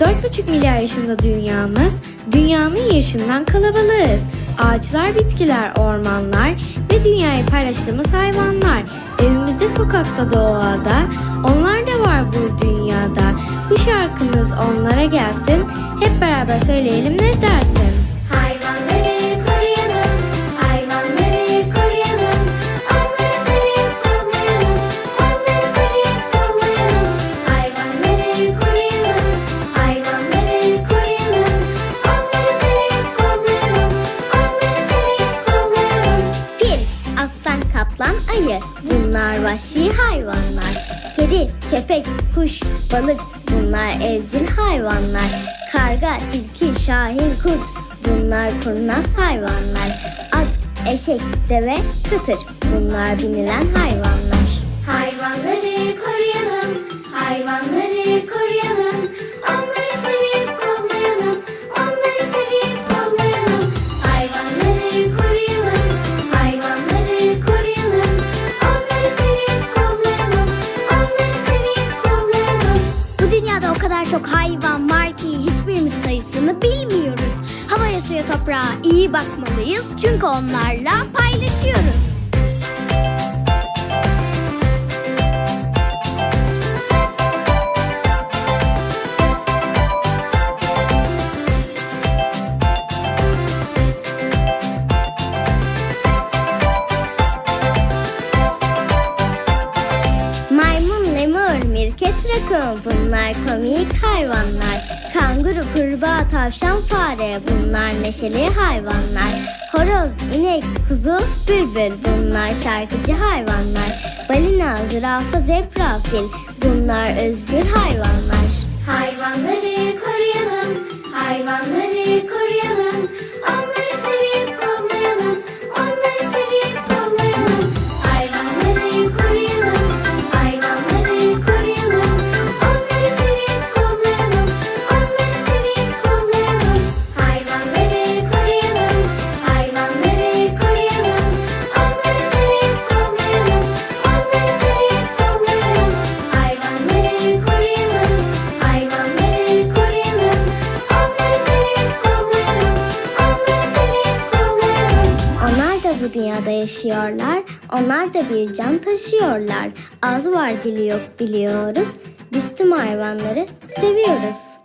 4,5 milyar yaşında dünyamız, dünyanın yaşından kalabalığız. Ağaçlar, bitkiler, ormanlar ve dünyayı paylaştığımız hayvanlar. Evimizde, sokakta, doğada, onlar da var bu dünyada. Bu şarkımız onlara gelsin, hep beraber söyleyelim ne Bunlar vahşi hayvanlar. Kedi, köpek, kuş, balık. Bunlar evcil hayvanlar. Karga, tilki, şahin, kurt. Bunlar kurnaz hayvanlar. At, eşek, deve, kıtır. Bunlar binilen hayvanlar. Çok hayvan var ki hiçbirimiz sayısını bilmiyoruz. Havaya, suya, toprağa iyi bakmalıyız çünkü onlarla paylaşıyoruz. Rakun bunlar komik hayvanlar. Kanguru, kurbağa, tavşan, fare bunlar neşeli hayvanlar. Horoz, inek, kuzu, bülbül bunlar şarkıcı hayvanlar. Balina, zürafa, zebra, fil bunlar özgür hayvanlar. Bu dünyada yaşıyorlar. Onlar da bir can taşıyorlar. Ağzı var dili yok biliyoruz. Biz tüm hayvanları seviyoruz.